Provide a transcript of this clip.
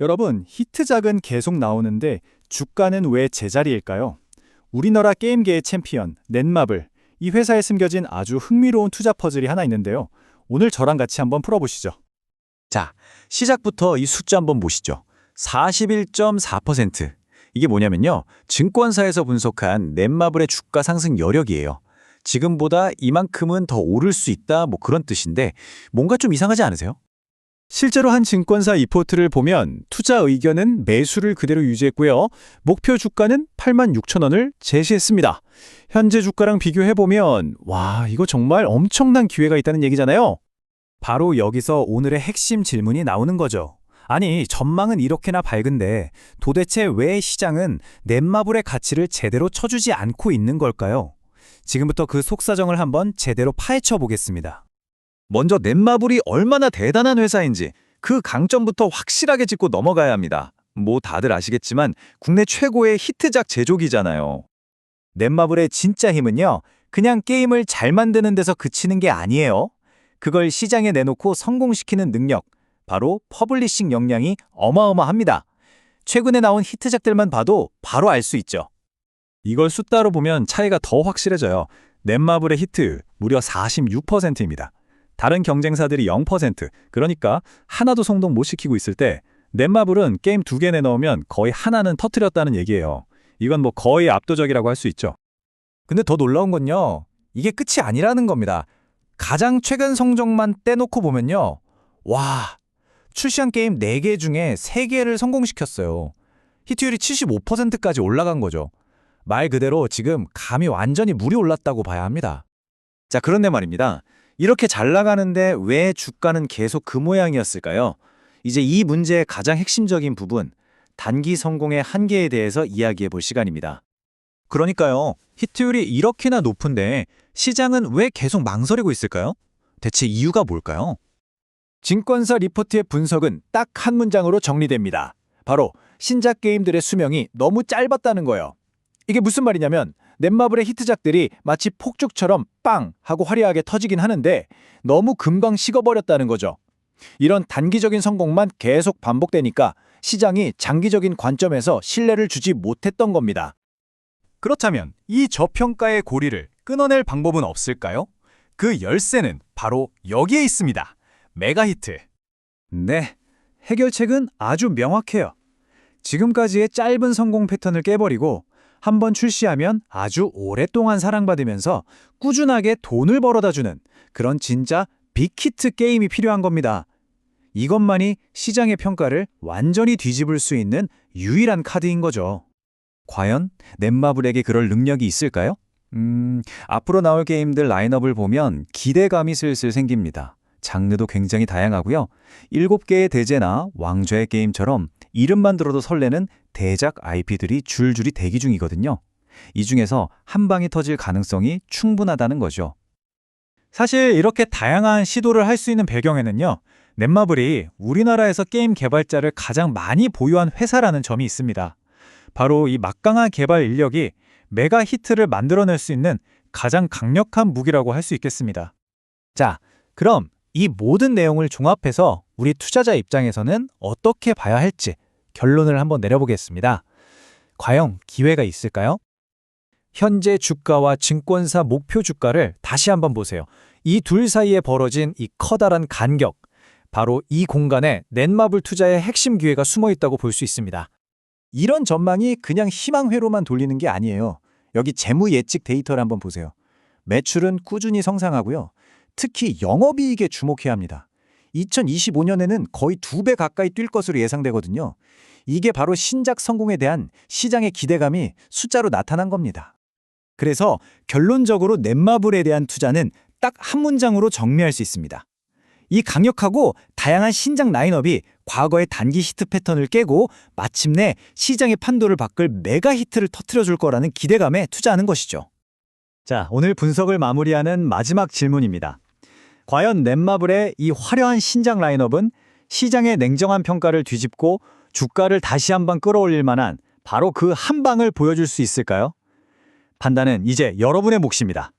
여러분, 히트작은 계속 나오는데 주가는 왜 제자리일까요? 우리나라 게임계의 챔피언, 넷마블. 이 회사에 숨겨진 아주 흥미로운 투자 퍼즐이 하나 있는데요. 오늘 저랑 같이 한번 풀어보시죠. 자, 시작부터 이 숫자 한번 보시죠. 41.4%. 이게 뭐냐면요. 증권사에서 분석한 넷마블의 주가 상승 여력이에요. 지금보다 이만큼은 더 오를 수 있다 뭐 그런 뜻인데 뭔가 좀 이상하지 않으세요? 실제로 한 증권사 리포트를 보면 투자 의견은 매수를 그대로 유지했고요. 목표 주가는 8만 6천 원을 제시했습니다. 현재 주가랑 비교해보면 와 이거 정말 엄청난 기회가 있다는 얘기잖아요. 바로 여기서 오늘의 핵심 질문이 나오는 거죠. 아니 전망은 이렇게나 밝은데 도대체 왜 시장은 넷마블의 가치를 제대로 쳐주지 않고 있는 걸까요? 지금부터 그 속사정을 한번 제대로 파헤쳐 보겠습니다. 먼저 넷마블이 얼마나 대단한 회사인지 그 강점부터 확실하게 짚고 넘어가야 합니다. 뭐 다들 아시겠지만 국내 최고의 히트작 제조기잖아요. 넷마블의 진짜 힘은요, 그냥 게임을 잘 만드는 데서 그치는 게 아니에요. 그걸 시장에 내놓고 성공시키는 능력, 바로 퍼블리싱 역량이 어마어마합니다. 최근에 나온 히트작들만 봐도 바로 알 수 있죠. 이걸 숫자로 보면 차이가 더 확실해져요. 넷마블의 히트 무려 46%입니다. 다른 경쟁사들이 0%, 그러니까 하나도 성공 못 시키고 있을 때 넷마블은 게임 두 개 내놓으면 거의 하나는 터트렸다는 얘기예요. 이건 뭐 거의 압도적이라고 할 수 있죠. 근데 더 놀라운 건요. 이게 끝이 아니라는 겁니다. 가장 최근 성적만 떼놓고 보면요. 와, 출시한 게임 4개 중에 3개를 성공시켰어요. 히트율이 75%까지 올라간 거죠. 말 그대로 지금 감이 완전히 물이 올랐다고 봐야 합니다. 자, 그런데 말입니다. 이렇게 잘 나가는데 왜 주가는 계속 그 모양이었을까요? 이제 이 문제의 가장 핵심적인 부분, 단기 성공의 한계에 대해서 이야기해 볼 시간입니다. 그러니까요. 히트율이 이렇게나 높은데 시장은 왜 계속 망설이고 있을까요? 대체 이유가 뭘까요? 증권사 리포트의 분석은 딱 한 문장으로 정리됩니다. 바로 신작 게임들의 수명이 너무 짧았다는 거예요. 이게 무슨 말이냐면 넷마블의 히트작들이 마치 폭죽처럼 빵 하고 화려하게 터지긴 하는데 너무 금방 식어버렸다는 거죠. 이런 단기적인 성공만 계속 반복되니까 시장이 장기적인 관점에서 신뢰를 주지 못했던 겁니다. 그렇다면 이 저평가의 고리를 끊어낼 방법은 없을까요? 그 열쇠는 바로 여기에 있습니다. 메가히트. 네, 해결책은 아주 명확해요. 지금까지의 짧은 성공 패턴을 깨버리고 한번 출시하면 아주 오랫동안 사랑받으면서 꾸준하게 돈을 벌어다 주는 그런 진짜 빅히트 게임이 필요한 겁니다. 이것만이 시장의 평가를 완전히 뒤집을 수 있는 유일한 카드인 거죠. 과연 넷마블에게 그럴 능력이 있을까요? 음, 앞으로 나올 게임들 라인업을 보면 기대감이 슬슬 생깁니다. 장르도 굉장히 다양하고요. 7개의 대제나 왕좌의 게임처럼 이름만 들어도 설레는 대작 IP들이 줄줄이 대기 중이거든요. 이 중에서 한 방이 터질 가능성이 충분하다는 거죠. 사실 이렇게 다양한 시도를 할 수 있는 배경에는요. 넷마블이 우리나라에서 게임 개발자를 가장 많이 보유한 회사라는 점이 있습니다. 바로 이 막강한 개발 인력이 메가 히트를 만들어낼 수 있는 가장 강력한 무기라고 할 수 있겠습니다. 자, 그럼 이 모든 내용을 종합해서 우리 투자자 입장에서는 어떻게 봐야 할지 결론을 한번 내려보겠습니다. 과연 기회가 있을까요? 현재 주가와 증권사 목표 주가를 다시 한번 보세요. 이 둘 사이에 벌어진 이 커다란 간격, 바로 이 공간에 넷마블 투자의 핵심 기회가 숨어 있다고 볼 수 있습니다. 이런 전망이 그냥 희망회로만 돌리는 게 아니에요. 여기 재무 예측 데이터를 한번 보세요. 매출은 꾸준히 성장하고요. 특히 영업이익에 주목해야 합니다. 2025년에는 거의 두 배 가까이 뛸 것으로 예상되거든요. 이게 바로 신작 성공에 대한 시장의 기대감이 숫자로 나타난 겁니다. 그래서 결론적으로 넷마블에 대한 투자는 딱 한 문장으로 정리할 수 있습니다. 이 강력하고 다양한 신작 라인업이 과거의 단기 히트 패턴을 깨고 마침내 시장의 판도를 바꿀 메가 히트를 터트려 줄 거라는 기대감에 투자하는 것이죠. 자, 오늘 분석을 마무리하는 마지막 질문입니다. 과연 넷마블의 이 화려한 신작 라인업은 시장의 냉정한 평가를 뒤집고 주가를 다시 한번 끌어올릴 만한 바로 그 한 방을 보여줄 수 있을까요? 판단은 이제 여러분의 몫입니다.